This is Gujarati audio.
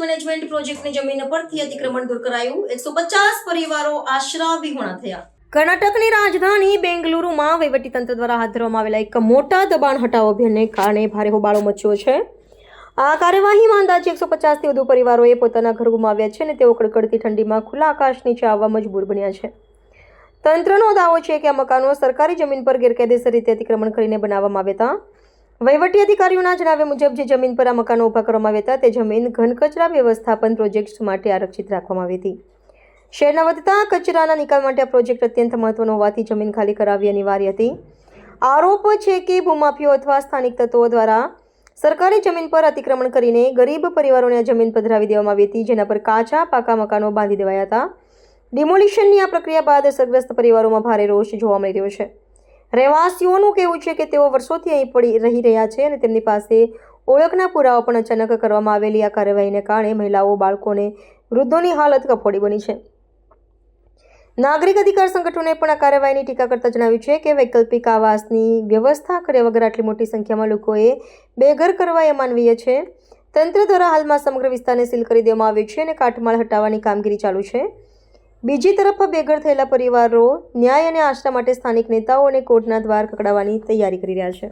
મેનેજમેન્ટ પ્રોજેક્ટની જમીન પરથી અતિક્રમણ દૂર કરાયું. એકસો પચાસ પરિવારો આશરા વિહોણા થયા. કર્ણાટકની રાજધાની બેંગલુરુમાં વહીવટીતંત્ર દ્વારા હાથ ધરવામાં આવેલા એક મોટા દબાણ હટાવો અભિયાનને કારણે ભારે હોબાળો મચ્યો છે. આ કાર્યવાહીમાં અંદાજે એકસો પચાસથી વધુ પરિવારોએ પોતાના ઘર ગુમાવ્યા છે અને તેઓ કડકડતી ઠંડીમાં ખુલ્લા આકાશ નીચે આવવા મજબૂર બન્યા છે. તંત્રનો દાવો છે કે આ મકાનો સરકારી જમીન પર ગેરકાયદેસર રીતે અતિક્રમણ કરીને બનાવવામાં આવ્યા હતા. વહીવટી અધિકારીઓના જણાવ્યા મુજબ જે જમીન પર આ મકાનો ઊભા કરવામાં આવ્યા હતા, તે જમીન ઘન કચરા વ્યવસ્થાપન પ્રોજેક્ટ્સ માટે આરક્ષિત રાખવામાં આવી હતી. શહેરના વધતા કચરાના નિકાલ માટે આ પ્રોજેક્ટ અત્યંત મહત્વનો હોવાથી જમીન ખાલી કરાવવી અનિવાર્ય હતી. આરોપ છે કે ભૂમાફીઓ અથવા સ્થાનિક તત્વો દ્વારા સરકારી જમીન પર અતિક્રમણ કરીને ગરીબ પરિવારોને આ જમીન પધરાવી દેવામાં આવી હતી, જેના પર કાચા પાકા મકાનો બાંધી દેવાયા હતા. ડિમોલિશનની આ પ્રક્રિયા બાદ અસરગ્રસ્ત પરિવારોમાં ભારે રોષ જોવા મળી રહ્યો છે. રહેવાસીઓનું કહેવું છે કે તેઓ વર્ષોથી અહીં પડી રહી રહ્યા છે અને તેમની પાસે ઓળખના પુરાવા પણ અચાનક કરવામાં આવેલી આ કાર્યવાહીને કારણે મહિલાઓ, બાળકોને વૃદ્ધોની હાલત કફોડી બની છે. નાગરિક અધિકાર સંગઠનોએ પણ આ કાર્યવાહીની ટીકા કરતા જણાવ્યું છે કે વૈકલ્પિક આવાસની વ્યવસ્થા કર્યા વગર આટલી મોટી સંખ્યામાં લોકોએ બેઘર કરવા એ માનવીય છે. તંત્ર દ્વારા હાલમાં સમગ્ર વિસ્તારને સીલ કરી દેવામાં આવ્યું છે અને કાટમાળ હટાવવાની કામગીરી ચાલુ છે. બીજી તરફ બેઘર થયેલા પરિવારો ન્યાય અને આશરા માટે સ્થાનિક નેતાઓ અને કોર્ટના દ્વાર ખકડાવવાની તૈયારી કરી રહ્યા છે.